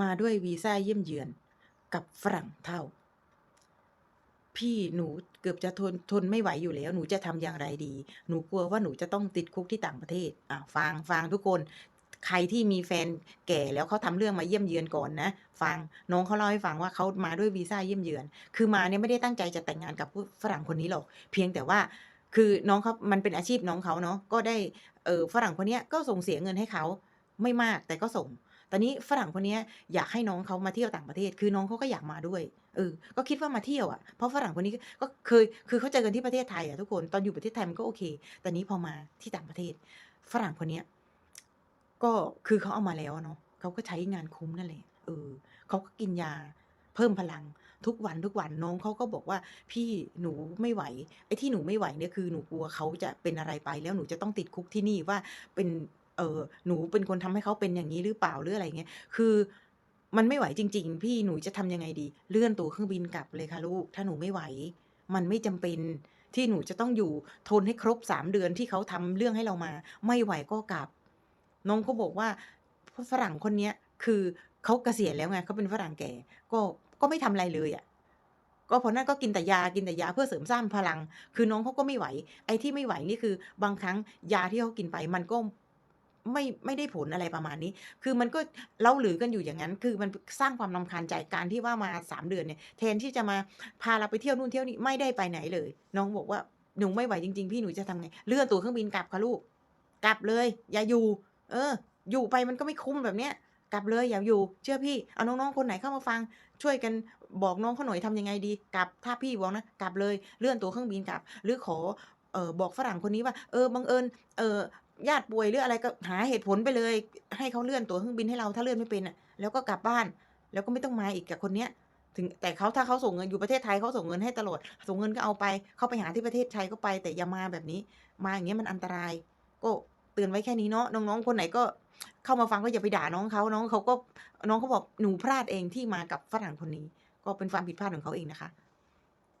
มาด้วยวีซ่าเยี่ยมเยือนกับฝรั่งเท่า พี่หนูเกือบจะทนทนไม่ไหวอยู่แล้ว หนูจะทำอย่างไรดี หนูกลัวว่าหนูจะต้องติดคุกที่ต่างประเทศอะฟังฟังทุกคนใครที่มีแฟนแก่แล้วเขาทำเรื่องมาเยี่ยมเยือนก่อนนะ ฟังน้องเขาเล่าให้ฟังว่าเขามาด้วยวีซ่าเยี่ยมเยือน คือมาเนี่ยไม่ได้ตั้งใจจะแต่งงานกับผู้ฝรั่งคนนี้หรอก เพียงแต่ว่าคือน้องเขามันเป็นอาชีพน้องเขาเนาะก็ได้เออฝรั่งคนเนี้ยก็ส่งเสียเงินให้เขาไม่มากแต่ก็ส่ง ตอนนี้ฝรั่งคนนี้อยากให้น้องเขามาเที่ยวต่างประเทศ คือน้องเขาก็อยากมาด้วยเออก็คิดว่ามาเที่ยวอะเพราะฝรั่งคนนี้ก็เคยคือเขาเจอกันที่ประเทศไทยอะทุกคนตอนอยู่ประเทศไทยมันก็โอเคแต่นี้พอมาที่ต่างประเทศ ฝรั่งคนนี้ก็คือเขาเอามาแล้วเนาะเขาก็ใช้งานคุ้มนั่นแหละเออเขาก็กินยาเพิ่มพลังทุกวันทุกวันน้องเขาก็บอกว่า"พี่หนูไม่ไหว"ไอ้ที่หนูไม่ไหวเนี่ยคือหนูกลัวเขาจะเป็นอะไรไปแล้วหนูจะต้องติดคุกที่นี่ว่าเป็น ออหนูเป็นคนทำให้เขาเป็นอย่างงี้หรือเปล่าหรืออะไรเงี้ยคือมันไม่ไหวจริง ๆ พี่หนูจะทำยังไงดี เลื่อนตัวเครื่องบินกลับเลยค่ะลูก ถ้าหนูไม่ไหว มันไม่จำเป็นที่หนูจะต้องอยู่ทนให้ครบ3เดือนที่เขาทำเรื่องให้เรามา ไม่ไหวก็กลับ น้องเขาบอกว่าฝรั่งคนเนี้ยคือเขาเกษียณแล้วไงเขาเป็นฝรั่งแก่ ก็ก็ไม่ทำอะไรเลยอะก็พอนั่นก็กินแต่ยากินแต่ยาเพื่อเสริมสร้างพลัง คือน้องเขาก็ไม่ไหว ไอ้ที่ไม่ไหวนี่คือบางครั้งยาที่เขากินไปมันก็ ไม่ไม่ได้ผลอะไรประมาณนี้ คือมันก็เล่าหลือกันอยู่อย่างงั้น คือมันสร้างความรำคาญใจการที่ว่ามา3เดือนเนี่ยแทนที่จะมาพาเราไปเที่ยวนู่นเที่ยวนี่ไม่ได้ไปไหนเลย น้องบอกว่า"หนูไม่ไหวจริง ๆ พี่หนูจะทำไง?"เลื่อนตัวเครื่องบินกลับค่ะลูก กลับเลย อย่าอยู่ เออ อยู่ไปมันก็ไม่คุ้มแบบเนี้ยกลับเลยอย่าอยู่ เชื่อพี่เอาน้องๆคนไหนเข้ามาฟัง ช่วยกันบอกน้องเขาหน่อยทำยังไงดี?กลับถ้าพี่บอกนะกลับเลยเลื่อนตัวเครื่องบินกลับ หรือขอเออบอกฝรั่งคนนี้ว่า"เออบังเอิญเออ ญาติป่วยหรืออะไร"ก็หาเหตุผลไปเลย ให้เขาเลื่อนตั๋วเครื่องบินให้เราถ้าเลื่อนไม่เป็นน่ะ แล้วก็กลับบ้าน แล้วก็ไม่ต้องมาอีกกับคนเนี้ย ถึงแต่เขาถ้าเขาส่งเงินอยู่ประเทศไทยเขาส่งเงินให้ตลอดส่งเงินก็เอาไปเขาไปหาที่ประเทศไทยก็ไป แต่อย่ามาแบบนี้ มาอย่างเงี้ยมันอันตราย ก็เตือนไว้แค่นี้เนาะน้องๆคนไหนก็เข้ามาฟังก็อย่าไปด่าน้องเขาน้องเขาก็น้องเขาบอก"หนูพลาดเองที่มากับฝรั่งคนนี้"ก็เป็นความผิดพลาดของเขาเองนะคะ